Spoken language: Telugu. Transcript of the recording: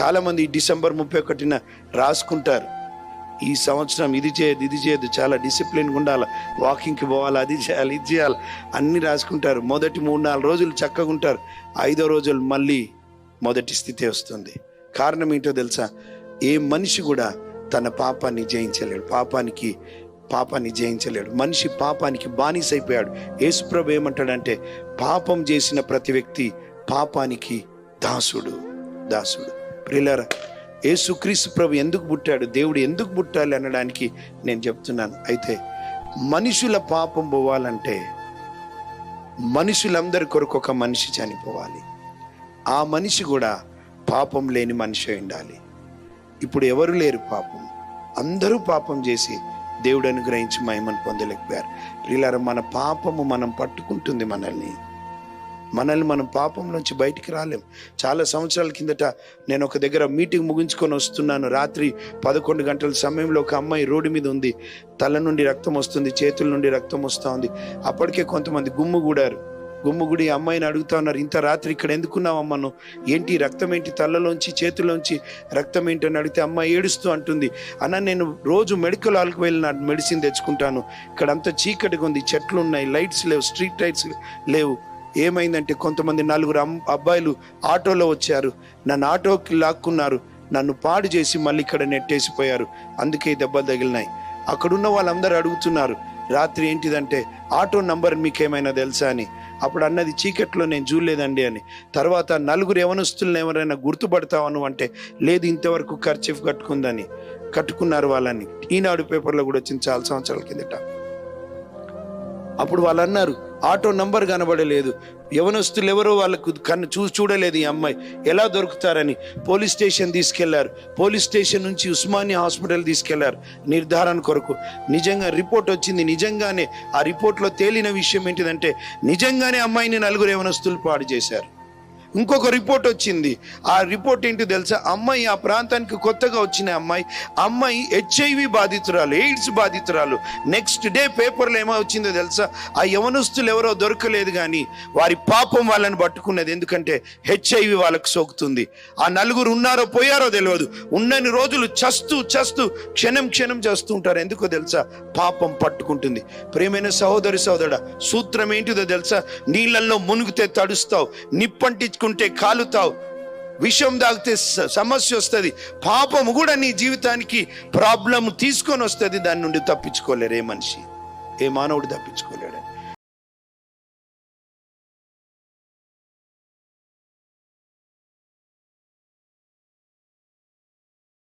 చాలామంది డిసెంబర్ ముప్పై ఒకటిన రాసుకుంటారు. ఈ సంవత్సరం ఇది చేయదు ఇది చేయదు చాలా డిసిప్లిన్గా ఉండాలి. వాకింగ్కి పోవాలి అది చేయాలి ఇది చేయాలి. అన్నీ రాసుకుంటారు. మొదటి మూడు నాలుగు రోజులు చక్కగా ఉంటారు. ఐదో రోజులు మళ్ళీ మొదటి స్థితి వస్తుంది. కారణం ఏంటో తెలుసా? ఏ మనిషి కూడా తన పాపాన్ని జయించలేడు. పాపానికి పాపాన్ని జయించలేడు. మనిషి పాపానికి బానిసైపోయాడు యేసుప్రభు ఏమంటాడంటే పాపం చేసిన ప్రతి వ్యక్తి పాపానికి దాసుడు దాసుడు. ప్రియులారా యేసుక్రీస్తు ప్రభు ఎందుకు పుట్టాడు? దేవుడు ఎందుకు పుట్టాలి అనడానికి నేను చెప్తున్నాను. అయితే మనుషుల పాపం పోవాలంటే మనుషులందరి కొరకు ఒక మనిషి చనిపోవాలి. ఆ మనిషి కూడా పాపం లేని మనిషి ఉండాలి. ఇప్పుడు ఎవరు లేరు పాపం? అందరూ పాపం చేసి దేవుడు అనుగ్రహించి మహిమను పొందలేకపోయారు. ప్రియులారా మన పాపము మనం పట్టుకుంటుంది మనల్ని. మనల్ని మనం పాపం నుంచి బయటికి రాలేం. చాలా సంవత్సరాల కిందట నేను ఒక దగ్గర మీటింగ్ ముగించుకొని వస్తున్నాను. రాత్రి పదకొండు గంటల సమయంలో ఒక అమ్మాయి రోడ్డు మీద ఉంది. తల నుండి రక్తం వస్తుంది చేతుల నుండి రక్తం వస్తూ ఉంది. అప్పటికే కొంతమంది గుమ్ము గుడారు. గుమ్ముగుడి అమ్మాయిని అడుగుతా ఉన్నారు ఇంత రాత్రి ఇక్కడ ఎందుకున్నావు అమ్మను ఏంటి రక్తం ఏంటి? తలలోంచి చేతిలోంచి రక్తం ఏంటి అని అడిగితే అమ్మాయి ఏడుస్తూ అంటుంది. అన్న నేను రోజు మెడికల్ హాల్కి వెళ్ళిన మెడిసిన్ తెచ్చుకుంటాను. ఇక్కడ అంత చీకటిగా ఉంది చెట్లు ఉన్నాయి లైట్స్ లేవు స్ట్రీట్ లైట్స్ లేవు. ఏమైందంటే కొంతమంది నలుగురు అమ్- అబ్బాయిలు ఆటోలో వచ్చారు. నన్ను ఆటోకి లాక్కున్నారు. నన్ను పాడు చేసి మళ్ళీ ఇక్కడ నెట్టేసిపోయారు. అందుకే దెబ్బలు తగిలినాయి. అక్కడున్న వాళ్ళందరూ అడుగుతున్నారు రాత్రి ఏంటిదంటే ఆటో నంబర్ మీకేమైనా తెలుసా? అని. అప్పుడు అన్నది చీకట్లో నేను చూడలేదండి అని. తర్వాత నలుగురు యవనస్తులను ఎవరైనా గుర్తుపడతావను? అంటే లేదు ఇంతవరకు ఖర్చీఫ్ కట్టుకుందని. కట్టుకున్నారు వాళ్ళని. ఈనాడు పేపర్లో కూడా వచ్చింది చాలా సంవత్సరాల కిందట. అప్పుడు వాళ్ళు అన్నారు ఆటో నంబర్ కనబడలేదు. యవనస్తులు ఎవరో వాళ్ళకు కన్ను చూ చూడలేదు ఈ అమ్మాయి. ఎలా దొరుకుతారని పోలీస్ స్టేషన్ తీసుకెళ్ళారు. పోలీస్ స్టేషన్ నుంచి ఉస్మానియా హాస్పిటల్ తీసుకెళ్ళారు. నిర్ధారణ కొరకు నిజంగా రిపోర్ట్ వచ్చింది. నిజంగానే ఆ రిపోర్ట్లో తేలిన విషయం ఏంటిదంటే నిజంగానే అమ్మాయిని నలుగురు యవనస్తులు పాడు చేశారు. ఇంకొక రిపోర్ట్ వచ్చింది. ఆ రిపోర్ట్ ఏంటి తెలుసా? అమ్మాయి ఆ ప్రాంతానికి కొత్తగా వచ్చిన అమ్మాయి అమ్మాయి హెచ్ఐవి బాధితురాలు ఎయిడ్స్ బాధితురాలు. నెక్స్ట్ డే పేపర్లో ఏమో వచ్చిందో తెలుసా? ఆ యవనస్తులు ఎవరో దొరకలేదు కానీ వారి పాపం వాళ్ళని పట్టుకున్నది ఎందుకంటే హెచ్ఐవి వాళ్ళకు సోకుతుంది. ఆ నలుగురు ఉన్నారో పోయారో తెలియదు. ఉన్నన్ని రోజులు చస్తూ చస్తూ క్షణం క్షణం చేస్తుంటారు ఎందుకో తెలుసా? పాపం పట్టుకుంటుంది. ప్రేమైన సహోదరి సహోదరుడ సూత్రం ఏంటిదో తెలుసా? నీళ్ళల్లో మునిగితే తడుస్తావు నిప్పంటి నిప్పంటించుకుంటే కాలుతావు. విషయం తాగితే సమస్య వస్తుంది. పాపము కూడా నీ జీవితానికి ప్రాబ్లం తీసుకొని వస్తుంది. దాని నుండి తప్పించుకోలేరు ఏ మనిషి. ఏ మానవుడు తప్పించుకోలేడు.